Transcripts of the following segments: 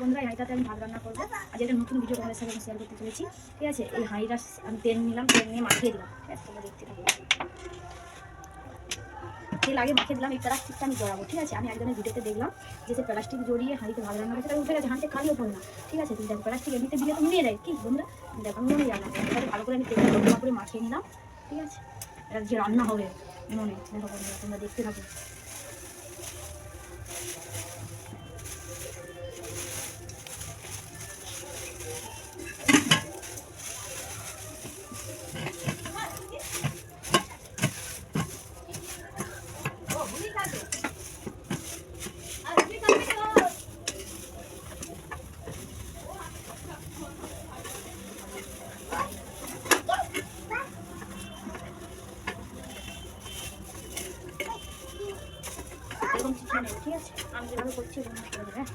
বন্ধুরা, এই হাঁড়িটাতে আমি ভাত রান্না করব। আজ একটা নতুন ভিডিও তোমাদের সাথে শেয়ার করতে চলেছি, ঠিক আছে? এই হাঁড়িটা আমি তেল নিলাম, তেল নিয়ে মাখিয়ে দিলাম। ঠিক আছে তোমরা দেখতে থাকো। তেল আগে মাখিয়ে দিলাম, এই প্লাস্টিকটা আমি জড়াবো, ঠিক আছে? আমি একজনের ভিডিওতে দেখলাম যে সে প্লাস্টিক জড়িয়ে হাঁড়িতে ভাত রান্না করছে উঠে গেছে, হাঁড়িতে খালিও পড়ে না, ঠিক আছে? দেখো প্লাস্টিক এমনিতে দিলে তো নিয়ে দেয়। কি বন্ধুরা? দেখো নুনে জানা তাহলে ভালো করে আমি লম্বা করে মাখিয়ে নিলাম, ঠিক আছে? এটা যে রান্না হবে নুনে দেখো বন্ধুরা তোমরা দেখতে থাকো। কিছু ঠিক আছে আমি যেভাবে করছি হ্যাঁ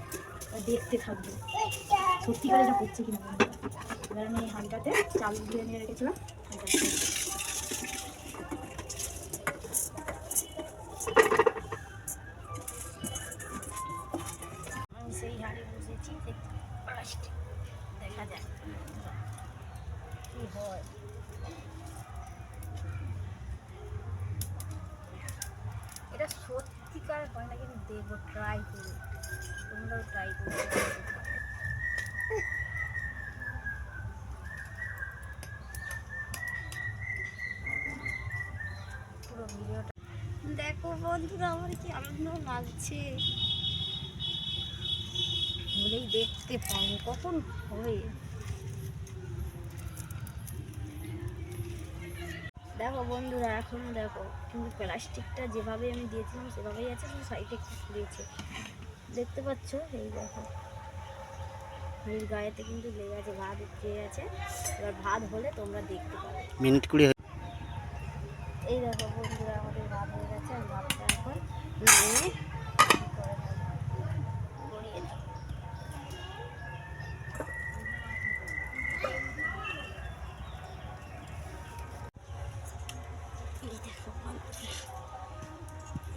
দেখতে থাকবে সত্যিকার এটা করছে কিনা। এবার আমি এই হাঁড়িটাতে চাল দিয়ে নিয়ে রেখেছিলাম। আমি সেই হাঁড়ি বসেছি দেখা যায় কি হয় এটা সত্যিকার হয় না, কিন্তু দেখব ট্রাই করি তোমরাও ট্রাই করো পুরো দেখো বন্ধুরা, আমার কি আনন্দ লাগছে। বলেই দেখতে পাবো, কখন হবে? দেখো বন্ধুরা এখনও দেখো কিন্তু প্লাস্টিকটা যেভাবে আমি দিয়েছিলাম সেভাবেই আছে কিন্তু সাইডে একটু দিয়েছে। দেখতে পাচ্ছ? এই দেখো। হাঁড়ির গায়েতে কিন্তু লেগে আছে ভাত উঠে আছে এবার ভাত হলে তোমরা দেখতে পাবে। মিনিট কুড়ি এই দেখো বন্ধুরা আমাদের ভাত হয়ে গেছে আর ভাতটা এখন নামিয়ে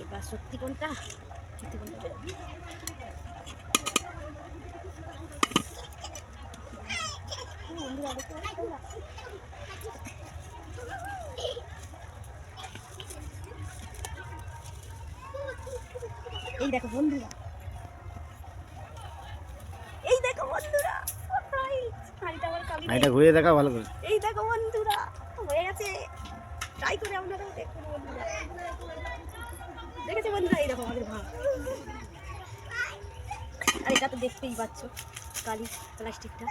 এবার সত্যি কোনটা? সত্যি কোনটা? এই দেখো বন্ধুরা। এই দেখো বন্ধুরা। এটা ঘুরিয়ে দেখা ভালো করে। এই দেখো বন্ধুরা হয়ে গেছে। ট্রাই করে আপনারাও দেখুন বন্ধুরা। দেখেছে বন্ধুরা? এইরকম আমাদের আর এটা তো দেখতেই পাচ্ছ কালি প্লাস্টিকটা।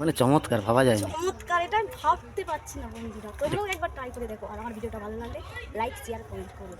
মানে চমৎকার ভাবা যায় চমৎকার এটা আমি ভাবতে পারছি না বন্ধুরা। তোমরাও একবার ট্রাই করে দেখো। আর আমার ভিডিওটা ভালো লাগলে লাইক শেয়ার কমেন্ট করো।